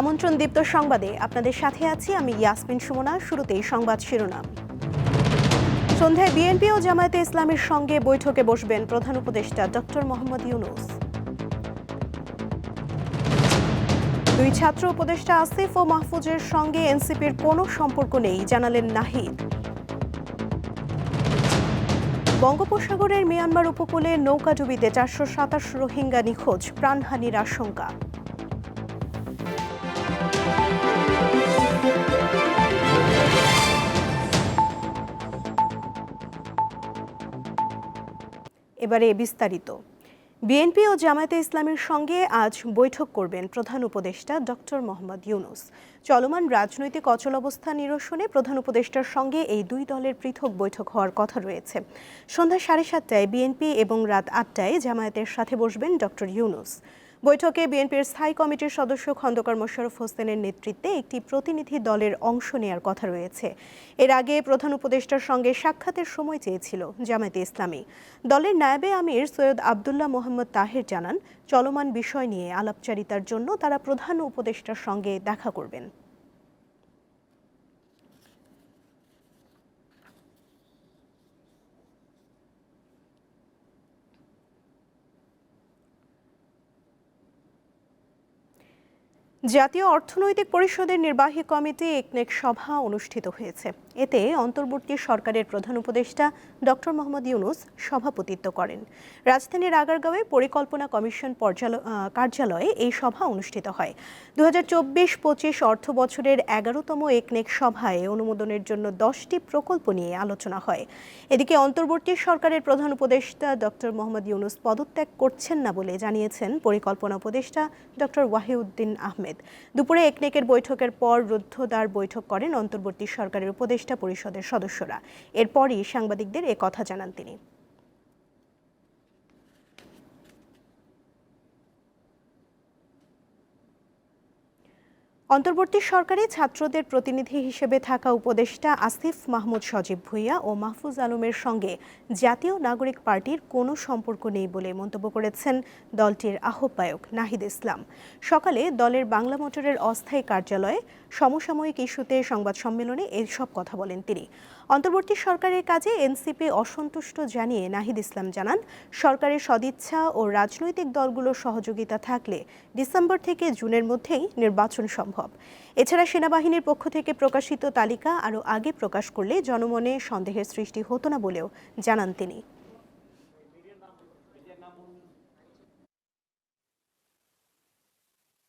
আমন্ত্রণ দীপ্ত সংবাদে আপনাদের সাথে আছি আমি ইয়াসমিন সুমনা, শুরুতেই সংবাদ শিরোনাম। সন্ধ্যায় বিএনপি ও জামায়াতে ইসলামের সঙ্গে বৈঠকে বসবেন প্রধান উপদেষ্টা ডক্টর মোহাম্মদ ইউনুস। দুই ছাত্র উপদেষ্টা আসিফ ও মাহফুজের সঙ্গে এনসিপির কোনো সম্পর্ক নেই, জানালেন নাহিদ। বঙ্গোপসাগরের মিয়ানমার উপকূলে নৌকাডুবিতে চারশো সাতাশ রোহিঙ্গা নিখোঁজ, প্রাণহানির আশঙ্কা। এবারে বিস্তারিত। বিএনপি ও জামায়াতে ইসলামের সঙ্গে আজ বৈঠক করবেন প্রধান উপদেষ্টা ডক্টর মোহাম্মদ ইউনুস। চলমান রাজনৈতিক অচল অবস্থা নিরসনে প্রধান উপদেষ্টার সঙ্গে এই দুই দলের পৃথক বৈঠক হওয়ার কথা রয়েছে। সন্ধ্যা সাড়ে সাতটায় বিএনপি এবং রাত আটটায় জামায়াতের সাথে বসবেন ডক্টর ইউনুস। বৈঠকে বিএনপির স্থায়ী কমিটির সদস্য খন্দকার মোশারফ হোসেনের নেতৃত্বে একটি প্রতিনিধি দলের অংশ নেয়ার কথা রয়েছে। এর আগে প্রধান উপদেষ্টার সঙ্গে সাক্ষাতের সময় চেয়েছিল জামায়াতে ইসলামী। দলের নায়েবে আমির সৈয়দ আবদুল্লাহ মোহাম্মদ তাহের জানান, চলমান বিষয় নিয়ে আলাপচারিতার জন্য তারা প্রধান উপদেষ্টার সঙ্গে দেখা করবেন। জাতীয় অর্থনৈতিক পরিষদের নির্বাহী কমিটি একনেক সভা অনুষ্ঠিত হয়েছে। এতে অন্তর্বর্তী সরকারের প্রধান উপদেষ্টা ডক্টর মোহাম্মদ ইউনুস সভাপতিত্ব করেন। রাজধানীর আগারগাঁওয়ে পরিকল্পনা কমিশন কার্যালয়ে এই সভা অনুষ্ঠিত হয়। দু হাজার চব্বিশ পঁচিশ অর্থ বছরের এগারোতম একনেক সভায় অনুমোদনের জন্য দশটি প্রকল্প নিয়ে আলোচনা হয়। এদিকে অন্তর্বর্তী সরকারের প্রধান উপদেষ্টা ডক্টর মোহাম্মদ ইউনুস পদত্যাগ করছেন না বলে জানিয়েছেন পরিকল্পনা উপদেষ্টা ডক্টর ওয়াহিউদ্দিন আহমেদ। দুপুরে একনেকের বৈঠকের পর রুদ্ধদ্বার বৈঠক করেন অন্তর্বর্তী সরকারের উপদেষ্টা পরিষদের সদস্যরা। এরপরই সাংবাদিকদের কথা জানান তিনি। অন্তর্বর্তী সরকারে ছাত্রদের প্রতিনিধি হিসেবে থাকা উপদেষ্টা আসিফ মাহমুদ সজীব ভুইয়া ও মাহফুজ আলমের সঙ্গে জাতীয় নাগরিক পার্টির কোনো সম্পর্ক নেই বলে মন্তব্য করেছেন দলটির আহ্বায়ক নাহিদ ইসলাম। সকালে দলের বাংলা মোটরের অস্থায়ী কার্যালয়ে সমসাময়িক ইস্যুতে সংবাদ সম্মেলনে এসব কথা বলেন তিনি। অন্তর্বর্তী সরকারের কাজে এনসিপি অসন্তুষ্ট জানিয়ে নাহিদ ইসলাম জানান, সরকারের সদিচ্ছা ও রাজনৈতিক দলগুলোর সহযোগিতা থাকলে ডিসেম্বর থেকে জুনের মধ্যেই নির্বাচন সম্ভব। এছাড়া সেনাবাহিনীর পক্ষ থেকে প্রকাশিত তালিকা আরও আগে প্রকাশ করলে জনমনে সন্দেহের সৃষ্টি হতো না বলেও জানান তিনি।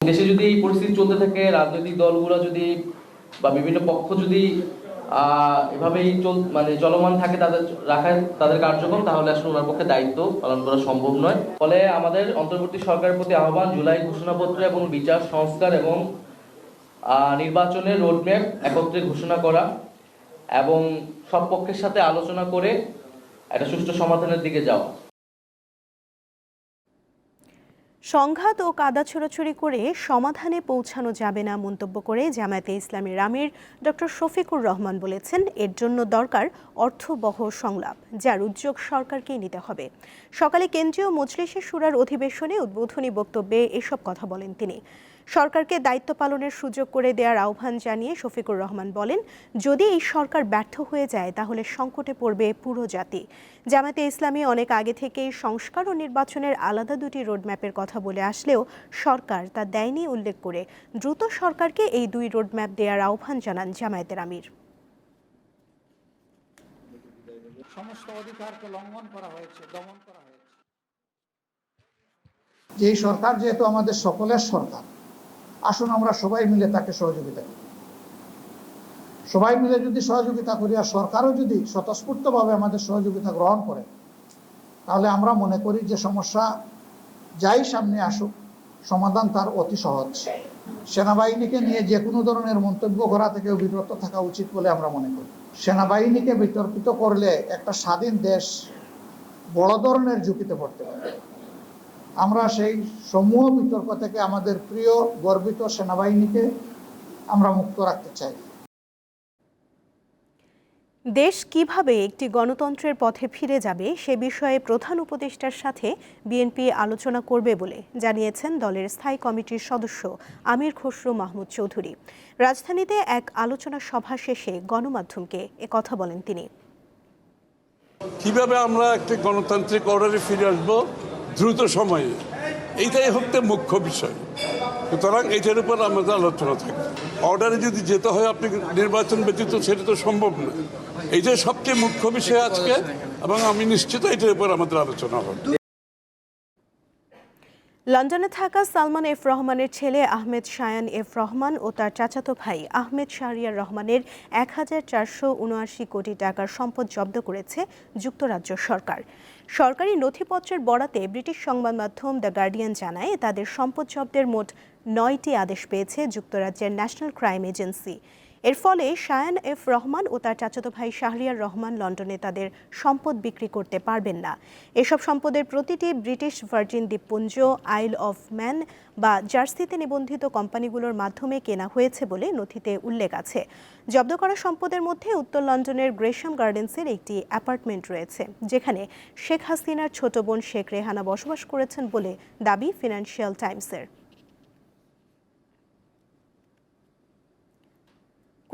দেশে যদি এই পরিস্থিতি চলতে থাকে, রাজনৈতিক দলগুলো যদি বা বিভিন্ন পক্ষ যদি এভাবেই চল মানে চলমান থাকে তাদের, রাখার তাদের কার্যক্রম, তাহলে আসলে ওনার পক্ষে দায়িত্ব পালন করা সম্ভব নয়। ফলে আমাদের অন্তর্বর্তী সরকারের প্রতি আহ্বান, জুলাই ঘোষণাপত্র এবং বিচার, সংস্কার এবং নির্বাচনের রোডম্যাপ একত্রে ঘোষণা করা এবং সব পক্ষের সাথে আলোচনা করে একটা সুষ্ঠু সমাধানের দিকে যাওয়া। সংঘাত ও কাদা ছোড়াছড়ি করে সমাধানে পৌঁছানো যাবে না মন্তব্য করে জামায়াতে ইসলামী রামের ডক্টর শফিকুর রহমান বলেছেন, এর জন্য দরকার অর্থবহ সংলাপ, যার উদ্যোগ সরকারকেই নিতে হবে। সকালে কেন্দ্রীয় মজলিসে সুরার অধিবেশনে উদ্বোধনী বক্তব্যে এসব কথা বলেন তিনি। সরকারকে দায়িত্ব পালনের সুযোগ করে দেওয়ার আহ্বান জানিয়ে শফিকুর রহমান বলেন যদি এই সরকার ব্যর্থ হয়ে যায় তাহলে সংকটে পড়বে পুরো জাতি। জামাতে ইসলামী অনেক আগে থেকেই সংস্কার ও নির্বাচনের আলাদা দুটি রোডম্যাপের কথা বলে আসলেও সরকার তা দেয়নি উল্লেখ করে। দ্রুত সরকারকে এই দুই রোডম্যাপ দেওয়ার আহ্বান জানান জামায়াতের আমির। সমস্ত অধিকারকে লঙ্ঘন করা হয়েছে দমন করা হয়েছে। যে সরকার যেহেতু আমাদের সকলের সরকার আসুন আমরা সবাই মিলে তাকে সহযোগিতা করি। সবাই মিলে যদি সহযোগিতা করি আর সরকারও যদি স্বতঃস্ফূর্তভাবে আমাদের সহযোগিতা গ্রহণ করে, তাহলে আমরা মনে করি যে সমস্যা যাই সামনে আসুক, সমাধান তার অতি সহজ। সেনাবাহিনীকে নিয়ে যে কোনো ধরনের মন্তব্য করা থেকে বিরত থাকা উচিত বলে আমরা মনে করি। সেনাবাহিনীকে বিতর্কিত করলে একটা স্বাধীন দেশ বড় ধরনের ঝুঁকিতে পড়তে পারে। আমরা সেই সমূহ বিতর্ক থেকে আমাদের প্রিয় গর্বিত সেনাবাহিনীকে আমরা মুক্ত রাখতে চাই। দেশ কীভাবে একটি গণতন্ত্রের পথে ফিরে যাবে সে বিষয়ে প্রধান উপদেষ্টার সাথে বিএনপি আলোচনা করবে বলে জানিয়েছেন দলের স্থায়ী কমিটির সদস্য আমির খসরু মাহমুদ চৌধুরী। রাজধানীতে এক আলোচনা সভা শেষে গণমাধ্যমকে কথা বলেন তিনি। কীভাবে আমরা একটি গণতান্ত্রিক অর্ডারে ফিরে আসব? দ্রুত সময়ে। এইটাই হচ্ছে মুখ্য বিষয়। সুতরাং এটার উপর আমাদের আলোচনা থাকে অর্ডারে যদি যেতে হয় আপনি নির্বাচন ব্যতীত, সেটা তো সম্ভব না। এইটাই সবচেয়ে মুখ্য বিষয় আজকে, এবং আমি নিশ্চিত এটার উপর আমাদের আলোচনা হবে। লন্ডনে থাকা সালমান এফ রহমানের ছেলে আহমেদ শায়ান এফ রহমান ও তার চাচাতো ভাই আহমেদ শাহরিয়ার রহমানের এক হাজার চারশো উনআশি কোটি টাকার সম্পদ জব্দ করেছে যুক্তরাজ্য সরকার। সরকারি নথিপত্রের বরাতে ব্রিটিশ সংবাদ মাধ্যম দ্য গার্ডিয়ান জানায়, তাদের সম্পদ জব্দের মোট নয়টি আদেশ পেয়েছে যুক্তরাজ্যের ন্যাশনাল ক্রাইম এজেন্সি। এর ফলে শায়ান এফ রহমান ও তার চাচাতো ভাই শাহরিয়ার রহমান লন্ডনে তাদের সম্পদ বিক্রি করতে পারবেন না। এসব সম্পদের প্রতিটি ব্রিটিশ ভার্জিন দ্বীপপুঞ্জ, আইল অফ ম্যান বা জার্সিতে নিবন্ধিত কোম্পানিগুলোর মাধ্যমে কেনা হয়েছে বলে নথিতে উল্লেখ আছে। জব্দ করা সম্পদের মধ্যে উত্তর লন্ডনের গ্রেশাম গার্ডেন্সের একটি অ্যাপার্টমেন্ট রয়েছে, যেখানে শেখ হাসিনার ছোট বোন শেখ রেহানা বসবাস করেছেন বলে দাবি ফিনান্সিয়াল টাইমসের।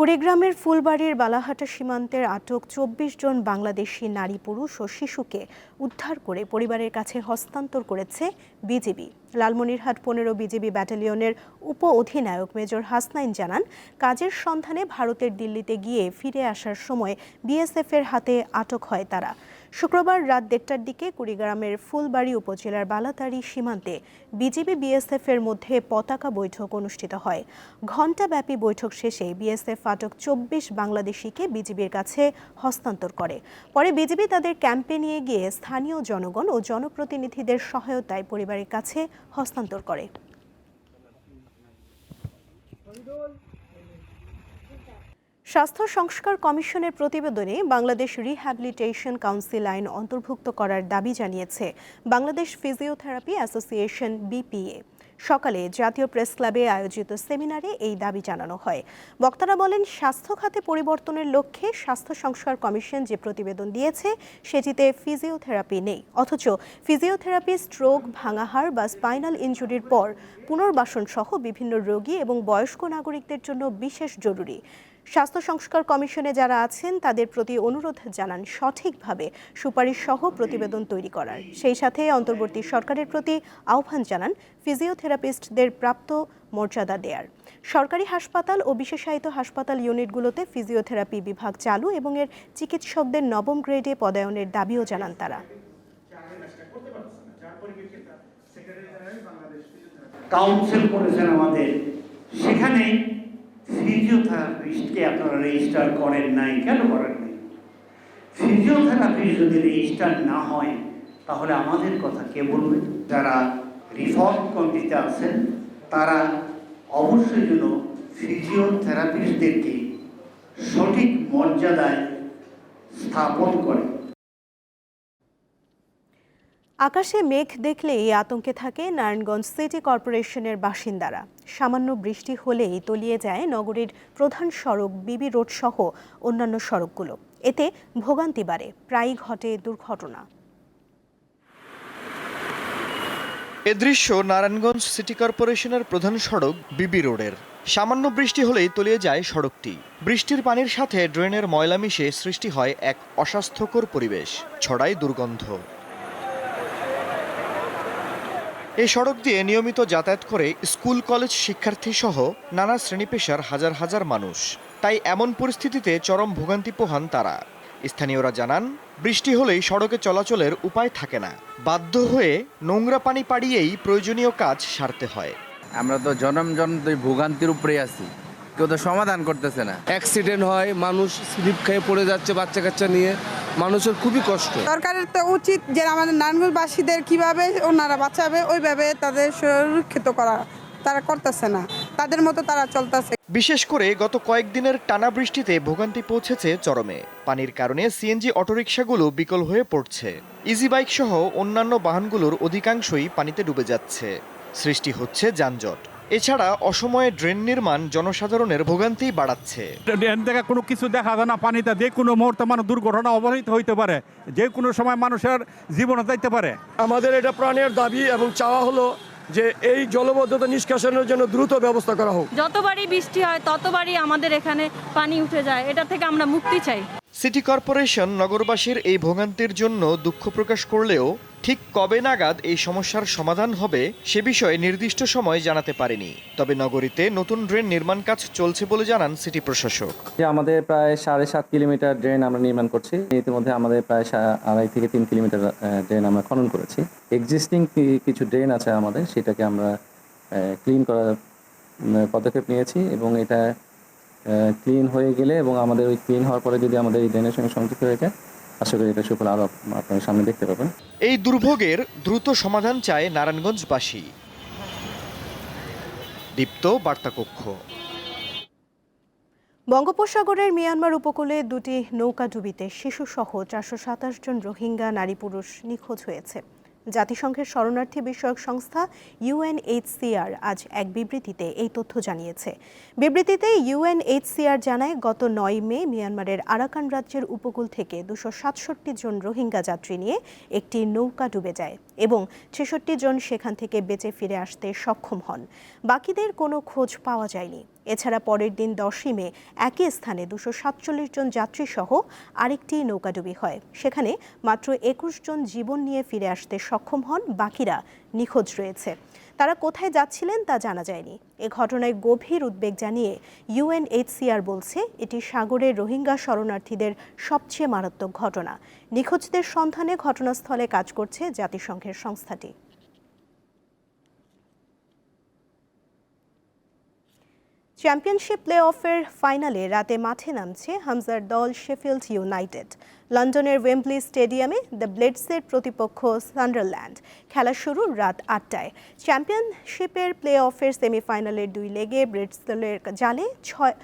কুড়িগ্রামের ফুলবাড়ির বালাহাটা সীমান্তের আটক চব্বিশ জন বাংলাদেশি নারী পুরুষ ও শিশুকে উদ্ধার করে পরিবারের কাছে হস্তান্তর করেছে বিজিবি। লালমনিরহাট পনেরো বিজিবি ব্যাটালিয়নের উপ অধিনায়ক মেজর হাসনাইন জানান, কাজের সন্ধানে ভারতের দিল্লিতে গিয়ে ফিরে আসার সময় বিএসএফের হাতে আটক হয় তারা। শুক্রবার রাত দেড়টার দিকে কুড়িগ্রামের ফুলবাড়ি উপজেলার বালাতাড়ি সীমান্তে বিজিবি বিএসএফ এর মধ্যে পতাকা বৈঠক অনুষ্ঠিত হয়। ঘণ্টাব্যাপী বৈঠক শেষে বিএসএফ আটক চব্বিশ বাংলাদেশিকে বিজিবির কাছে হস্তান্তর করে। পরে বিজিবি তাদের ক্যাম্পে নিয়ে গিয়ে স্থানীয় জনগণ ও জনপ্রতিনিধিদের সহায়তায় পরিবারের কাছে হস্তান্তর করে। স্বাস্থ্য সংস্কার কমিশনের প্রতিবেদনে বাংলাদেশ রিহ্যাবিলিটেশন কাউন্সিল আইন অন্তর্ভুক্ত করার দাবি জানিয়েছে বাংলাদেশ ফিজিওথেরাপি অ্যাসোসিয়েশন বিপিএ। সকালে জাতীয় প্রেস ক্লাবে আয়োজিত সেমিনারে এই দাবি জানানো হয়। বক্তারা বলেন, স্বাস্থ্য খাতে পরিবর্তনের লক্ষ্যে স্বাস্থ্য সংস্কার কমিশন যে প্রতিবেদন দিয়েছে, সেটিতে ফিজিওথেরাপি নেই। অথচ ফিজিওথেরাপি স্ট্রোক, ভাঙাহার বা স্পাইনাল ইনজুরির পর পুনর্বাসন সহ বিভিন্ন রোগী এবং বয়স্ক নাগরিকদের জন্য বিশেষ জরুরি। স্বাস্থ্য সংস্কার কমিশনে যারা আছেন, তাদের প্রতি অনুরোধ জানান সঠিকভাবে সুপারিশ সহ প্রতিবেদন তৈরি করার। সেই সাথে অন্তর্বর্তী সরকারের প্রতি আহ্বান জানান ফিজিওথেরাপিস্টদের প্রাপ্ত মর্যাদা দেয়ার। সরকারি হাসপাতাল ও বিশেষায়িত হাসপাতাল ইউনিটগুলোতে ফিজিওথেরাপি বিভাগ চালু এবং এর চিকিৎসকদের নবম গ্রেডে পদায়নের দাবিও জানান তারা। কাউন্সিল করেছেন আমাদের। সেখানে ফিজিওথেরাপিস্টকে আপনারা রেজিস্টার করেন নাই, কেন করেন নাই? ফিজিওথেরাপিস্ট যদি রেজিস্টার না হয়, তাহলে আমাদের কথা কে বলবে? যারা রিফর্ম কমিটিতে আছেন, তারা অবশ্যই যেন ফিজিওথেরাপিস্টদেরকে সঠিক মর্যাদায় স্থাপন করে আকাশে মেঘ দেখলেই আতঙ্কে থাকে নারায়ণগঞ্জ সিটি কর্পোরেশনের বাসিন্দারা। সামান্য বৃষ্টি হলেই তলিয়ে যায় নগরীর প্রধান সড়ক, বিবি রোড সহ অন্যান্য সড়কগুলো। এতে ভোগান্তি বাড়ে, প্রায়ই ঘটে দুর্ঘটনা। এ দৃশ্য নারায়ণগঞ্জ সিটি কর্পোরেশনের প্রধান সড়ক, বিবি রোডের। সামান্য বৃষ্টি হলেই তলিয়ে যায় সড়কটি। বৃষ্টির পানির সাথে ড্রেনের ময়লা মিশে সৃষ্টি হয় এক অস্বাস্থ্যকর পরিবেশ, ছড়ায় দুর্গন্ধ। এই সড়ক দিয়ে নিয়মিত যাতায়াত করে স্কুল, কলেজ শিক্ষার্থী সহ নানা শ্রেণি পেশার হাজার হাজার মানুষ। তাই এমন পরিস্থিতিতে চরম ভোগান্তি পোহান তারা। স্থানীয়রা জানান, বৃষ্টি হলেই সড়কে চলাচলের উপায় থাকে না। বাধ্য হয়ে নোংরা পানি পাড়িয়েই প্রয়োজনীয় কাজ সারতে হয়। আমরা তো জনম জন ভোগান্তির উপরে আছি। কেউ তো সমাধান করতেছে না। অ্যাক্সিডেন্ট হয় মানুষ স্লিপ খেয়ে পড়ে যাচ্ছে বাচ্চা কাচ্চা নিয়ে। মানুষের খুবই কষ্ট। সরকারের তো উচিত যে আমাদের নারায়ণগঞ্জবাসীদের কীভাবে ওনারা বাঁচাবে ওইভাবে তাদের সুরক্ষিত করা। তারা করতেছে না। তাদের মতো তারা চলতেছে। বিশেষ করে গত কয়েকদিনের টানা বৃষ্টিতে ভোগান্তি পৌঁছেছে চরমে। পানির কারণে সিএনজি অটোরিকশাগুলো বিকল হয়ে পড়ছে। ইজি বাইক সহ অন্যান্য বাহনগুলোর অধিকাংশই পানিতে ডুবে যাচ্ছে। সৃষ্টি হচ্ছে যানজট। এছাড়া অসময়ে ড্রেন নির্মাণ জনসাধারণের ভোগান্তি বাড়াচ্ছে। ড্রেন থেকে কোনো কিছু দেখা যায় না পানিতে যে কোনো মুহূর্তে মানুষ দুর্ঘটনা অবহিত হইতে পারে যে কোনো সময় মানুষের জীবনে যাইতে পারে। আমাদের এটা প্রাণের দাবি এবং চাওয়া হলো যে এই জলবদ্ধতা নিষ্কাশনের জন্য দ্রুত ব্যবস্থা করা হোক। যতবারই বৃষ্টি হয় ততবারই আমাদের এখানে পানি উঠে যায়। এটা থেকে আমরা মুক্তি চাই। সিটি কর্পোরেশন নগরবাসীর এই ভোগান্তির জন্য দুঃখ প্রকাশ করলেও ঠিক কবে নাগাদ এই সমস্যার সমাধান হবে সে বিষয়ে নির্দিষ্ট সময় জানাতে পারেনি। তবে নগরীতে নতুন ড্রেন নির্মাণ কাজ চলছে বলে জানান সিটি প্রশাসক। আমাদের প্রায় সাড়ে সাত কিলোমিটার ড্রেন আমরা নির্মাণ করছি। ইতিমধ্যে আমাদের প্রায় আড়াই থেকে তিন কিলোমিটার ড্রেন আমরা খনন করেছি। এক্সিস্টিং কিছু ড্রেন আছে আমাদের, সেটাকে আমরা ক্লিন করার পদক্ষেপ নিয়েছি এবং এটা ক্লিন হয়ে গেলে এবং আমাদের ওই ক্লিন হওয়ার পরে যদি আমাদের এই ড্রেনের সঙ্গে সংযুক্ত হয়ে যায় আশা করি এটা সুফল আরও আপনার সামনে দেখতে পাবেন। এই দুর্ভোগের দ্রুত সমাধান চায় নারায়ণগঞ্জবাসী। দীপ্ত বার্তাকক্ষ। বঙ্গোপসাগরের মিয়ানমার উপকূলে দুটি নৌকা নৌকাডুবিতে শিশুসহ চারশো সাতাশ জন রোহিঙ্গা নারী পুরুষ নিখোঁজ হয়েছে। জাতিসংঘের শরণার্থী বিষয়ক সংস্থা ইউএনএইচসিআর আজ এক বিবৃতিতে এই তথ্য জানিয়েছে। বিবৃতিতে ইউএনএইচসিআর জানায়, গত নয় মে মিয়ানমারের আরাকান রাজ্যের উপকূল থেকে দুশো সাতষট্টি জন রোহিঙ্গা যাত্রী নিয়ে একটি নৌকা ডুবে যায় এবং ছেষট্টি জন সেখান থেকে বেঁচে ফিরে আসতে সক্ষম হন। বাকিদের কোনো খোঁজ পাওয়া যায়নি। এছাড়া পরের দিন দশই মে একই স্থানে দুশো সাতচল্লিশ জন যাত্রী সহ আরেকটি নৌকাডুবি হয়। সেখানে মাত্র একুশ জন জীবন নিয়ে ফিরে আসতে সক্ষম হন বাকিরা নিখোঁজ রয়েছে। তারা কোথায় যাচ্ছিলেন তা জানা যায়নি। এ ঘটনায় গভীর উদ্বেগ জানিয়ে ইউএনএইচসিআর বলছে, এটি সাগরের রোহিঙ্গা শরণার্থীদের সবচেয়ে মারাত্মক ঘটনা। নিখোঁজদের সন্ধানে ঘটনাস্থলে কাজ করছে জাতিসংঘের সংস্থাটি। চ্যাম্পিয়নশিপ প্লে অফের ফাইনালে রাতে মাঠে নামছে হামজার দল শেফিল্ড ইউনাইটেড লন্ডনের ওয়েম্বলি স্টেডিয়ামে দ্য ব্লেডসের প্রতিপক্ষ সান্ডারল্যান্ড খেলা শুরু রাত আটটায়। চ্যাম্পিয়নশিপের প্লে অফের সেমিফাইনালের দুই লেগে ব্লেডসেলের জালে ছয়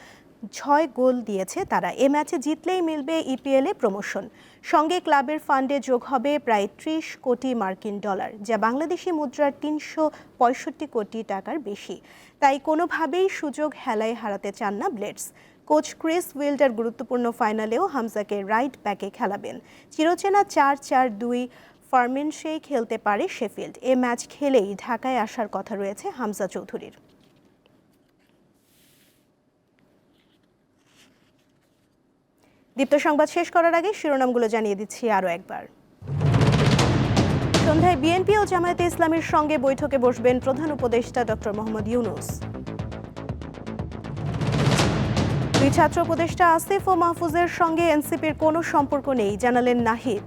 ছয় গোল দিয়েছে তারা। এ ম্যাচে জিতলেই মিলবে ইপিএলে প্রমোশন সঙ্গে ক্লাবের ফান্ডে যোগ হবে প্রায় ত্রিশ কোটি মার্কিন ডলার, যা বাংলাদেশি মুদ্রার তিনশো পঁয়ষট্টি কোটি টাকার বেশি। তাই কোনোভাবেই সুযোগ হেলায় হারাতে চান না ব্লেডস। কোচ ক্রিস উইল্ডার গুরুত্বপূর্ণ ফাইনালেও হামজাকে রাইট ব্যাকে খেলাবেন। চিরচেনা চার চার দুই ফার্মেন্সেই খেলতে পারে শেফিল্ড। এ ম্যাচ খেলেই ঢাকায় আসার কথা রয়েছে হামজা চৌধুরীর। দীপ্ত সংবাদ শেষ করার আগে শিরোনামগুলো জানিয়ে দিচ্ছি আরও একবার। সন্ধ্যায় বিএনপি ও জামায়াতে ইসলামের সঙ্গে বৈঠকে বসবেন প্রধান উপদেষ্টা ডক্টর মোহাম্মদ ইউনুস। দুই ছাত্র উপদেষ্টা আসিফ ও মাহফুজের সঙ্গে এনসিপির কোনো সম্পর্ক নেই, জানালেন নাহিদ।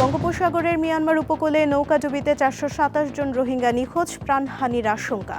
বঙ্গোপসাগরের মিয়ানমার উপকূলে নৌকাডুবিতে চারশো সাতাশ জন রোহিঙ্গা নিখোঁজ, প্রাণহানির আশঙ্কা।